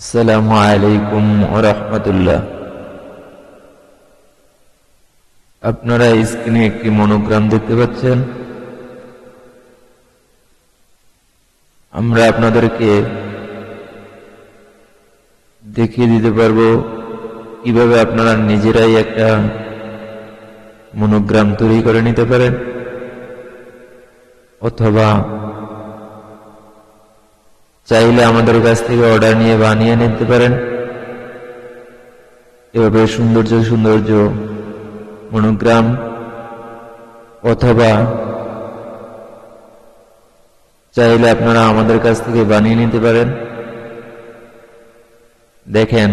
আসসালামু আলাইকুম রহমতুল্লাহ আপনারা স্ক্রিনে একটি মনোগ্রাম দেখতে পাচ্ছেন। আমরা আপনাদেরকে দেখিয়ে দিতে পারব কীভাবে আপনারা নিজেরাই একটা মনোগ্রাম তৈরি করে নিতে পারেন। অথবা চাইলে আমাদের কাছ থেকে অর্ডার নিয়ে বানিয়ে নিতে পারেন। এভাবে সৌন্দর্য সৌন্দর্য, মনোগ্রাম অথবা চাইলে আপনারা আমাদের কাছ থেকে বানিয়ে নিতে পারেন। দেখেন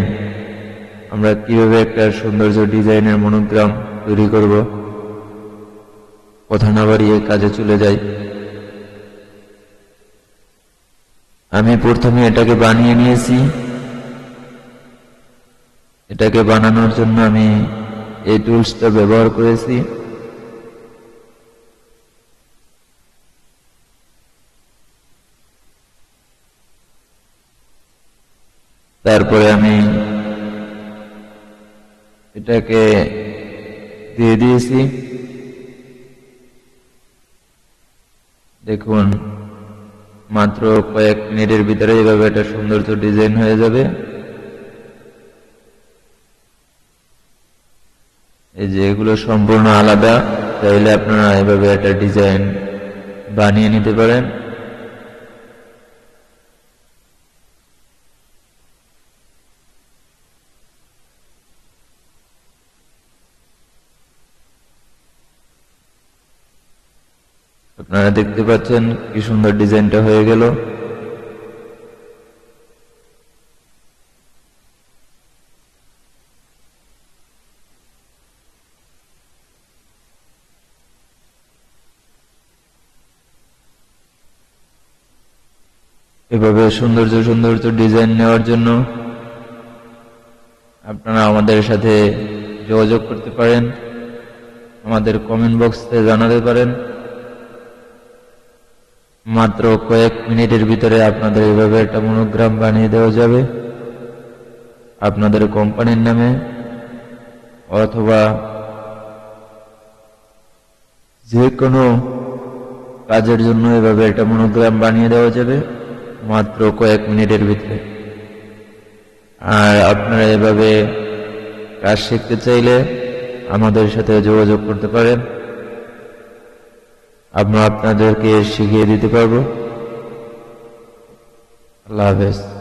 আমরা কীভাবে একটা সৌন্দর্য ডিজাইনের মনোগ্রাম তৈরি করব। কথা না বাড়িয়ে কাজে চলে যাই। আমি প্রথমে এটাকে বানিয়ে নিয়েছি। এটাকে বানানোর জন্য আমি এই টুলসটা ব্যবহার করেছি। তারপরে আমি এটাকে দিয়ে দিয়েছি। দেখুন মাত্র কয়েক মিনিটের ভিতরে এভাবে একটা সৌন্দর্য ডিজাইন হয়ে যাবে। এই যে এগুলো সম্পূর্ণ আলাদা, তাহলে আপনারা এভাবে একটা ডিজাইন বানিয়ে নিতে পারেন। আপনারা দেখতে পাচ্ছেন কি সুন্দর ডিজাইনটা হয়ে গেল। এভাবে সৌন্দর্য সৌন্দর্য ডিজাইন নেওয়ার জন্য আপনারা আমাদের সাথে যোগাযোগ করতে পারেন। আমাদের কমেন্ট বক্সে জানাতে পারেন। মাত্র কয়েক মিনিটের ভিতরে আপনাদের এভাবে একটা মনোগ্রাম বানিয়ে দেওয়া যাবে। আপনাদের কোম্পানির নামে অথবা যে কোনো কাজের জন্য এভাবে একটা মনোগ্রাম বানিয়ে দেওয়া যাবে মাত্র কয়েক মিনিটের ভিতরে। আর আপনারা এভাবে কাজ শিখতে চাইলে আমাদের সাথে যোগাযোগ করতে পারেন। আমরা আপনাদেরকে শিখিয়ে দিতে পারব। আল্লাহ হাফেজ।